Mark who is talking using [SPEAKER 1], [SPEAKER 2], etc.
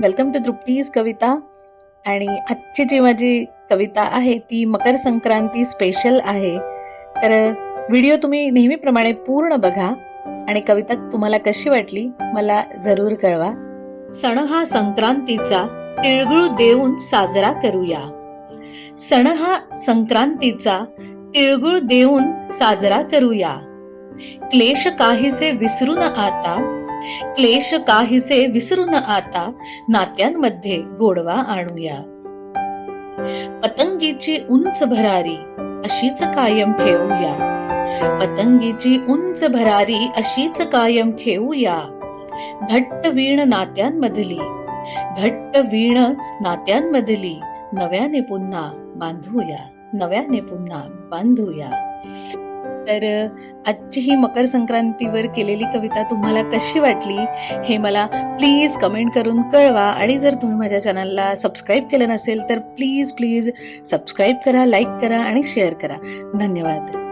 [SPEAKER 1] Welcome to Trupti's कविता आणि आजची जी माझी कविता आहे ती मकर संक्रांती स्पेशल आहे. तर व्हिडिओ तुम्ही नेहमीप्रमाणे पूर्ण बघा आणि कविता तुम्हाला कशी वाटली मला जरूर कळवा. सण हा संक्रांतीचा तिळगुळ देऊन साजरा करूया. सण हा संक्रांतीचा तिळगुळ देऊन साजरा करूया. क्लेश काहीसे विसरू न आता क्लेश काहीसे विसरून आता नात्यांमध्ये गोडवा आणूया. पतंगीची उंच भरारी अशीच कायम ठेवूया. पतंगीची उंच भरारी अशीच कायम ठेवूया. घट्ट वीण नात्यांमधली घट्ट वीण नात्यांमधली नव्याने पुन्हा बांधूया नव्याने पुन्हा बांधूया. तर आजची ही मकर संक्रांतीवर केलेली कविता तुम्हाला कशी वाटली हे मला प्लीज कमेंट करून कळवा. आणि जर तुम्ही माझ्या चॅनलला सबस्क्राईब केलं नसेल तर प्लीज प्लीज सबस्क्राईब करा लाईक करा आणि शेअर करा. धन्यवाद.